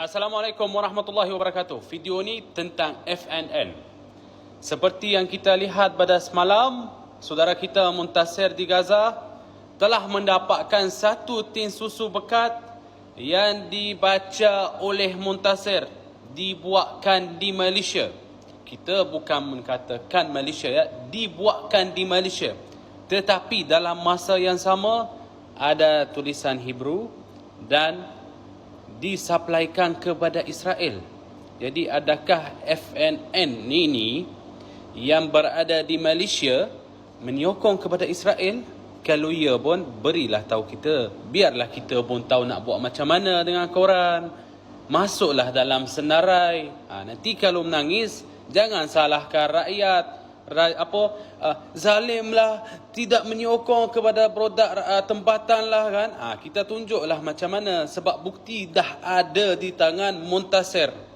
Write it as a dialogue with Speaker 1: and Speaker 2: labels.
Speaker 1: Assalamualaikum warahmatullahi wabarakatuh. Video ni tentang FNN. Seperti yang kita lihat pada semalam, saudara kita Muntasir di Gaza telah mendapatkan satu tin susu bekat yang dibaca oleh Muntasir dibuatkan di Malaysia. Kita bukan mengatakan Malaysia ya, dibuatkan di Malaysia. Tetapi dalam masa yang sama ada tulisan Hebrew dan disuplaikan kepada Israel. Jadi adakah FNN ini yang berada di Malaysia menyokong kepada Israel? Kalau ya pun berilah tahu kita. Biarlah kita pun tahu nak buat macam mana dengan korang. Masuklah dalam senarai. Ha, nanti kalau menangis jangan salahkan rakyat. Apa uh, zalimlah tidak menyokong kepada produk uh, tempatan lah kan? Ha, kita tunjuklah macam mana sebab bukti dah ada di tangan Muntasir